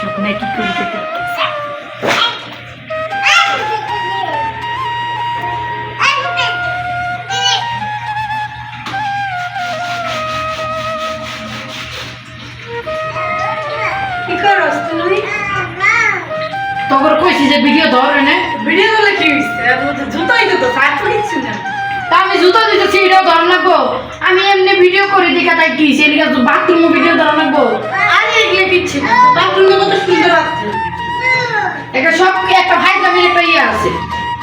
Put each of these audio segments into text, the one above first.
শুকনায় কি করে কইছি যে ভিডিও ধর এনে ভিডিও করলে কি হইছে? জুতাই তো সাইড করে না। তা আমি জুতো দিতেছি এটাও ধর লাগবো। আমি এমনি ভিডিও করে দেখা তাই কি বাথরুম ভিডিও ধরা লাগবো। আরে এগুলো কিচ্ছু বাথরুমে আছে একটা সব একটা ভাই দামের একটা ইয়ে আছে।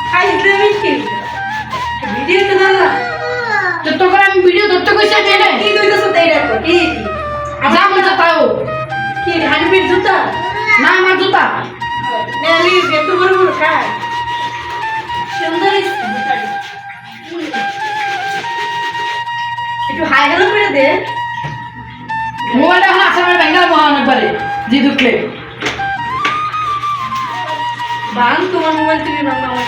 খাইতে মিষ্টি ভিডিও তো না তো আমি ভিডিও ধরতে কইছি আমি এনে। কি কইতেছ তাই রাখো কি? যা মজা তাও কি হানিপির জুতা? না আমার জুতা। নেলি এত বড় বড় খায় সুন্দর একটু হাই হ্যালো করে দে। মোবাইলটা এখন আসলে আমার ব্যাঙ্গাল মহা অনেকবারে জি দুঃখলে বান তোমার মোবাইল না আমার।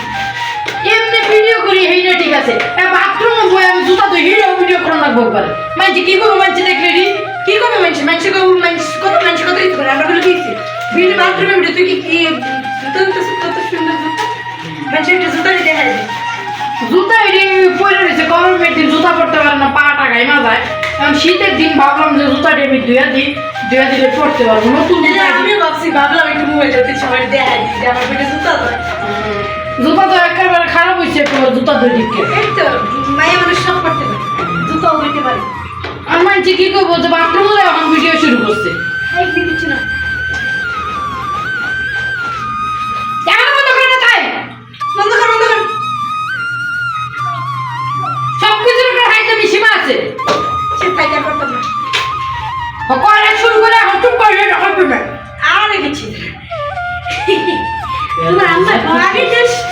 এমনি ভিডিও করি এইটা ঠিক আছে। বাথরুমে বই আমি জুতা তো হিরো ভিডিও করা লাগবো একবার মানছি কি করব মানছি দেখলে রি কি করবে মানুষ মানুষ মানুষ কত মানুষ কত কিছু করে আমরা বলে দিয়েছি ভিডিও বাথরুমে ভিডিও তুই কি কি জুতা জুতা কত সুন্দর জুতা? মানুষ একটা জুতা দেখা যাবে জুতা এটি পরে রয়েছে গরমের দিন জুতা পরতে পারে না পা টাকায় না যায়। এখন শীতের দিন ভাবলাম যে জুতাটি আমি ধুয়া দিই ধুয়া দিলে পড়তে পারব নতুন আমিও ভাবছি ভাবলাম একটু মোবাইল যাতে সবাই দেখা দিই জুতা তো একেবারে খারাপ হয়েছে একটু জুতা দুই দিকে। এই তো মায়া মানুষ সব করতে পারে। জুতা উঠতে পারে। আমার মানছি কি করব যে বাথরুমে এখন তোমার আম্মা আগে টেস্ট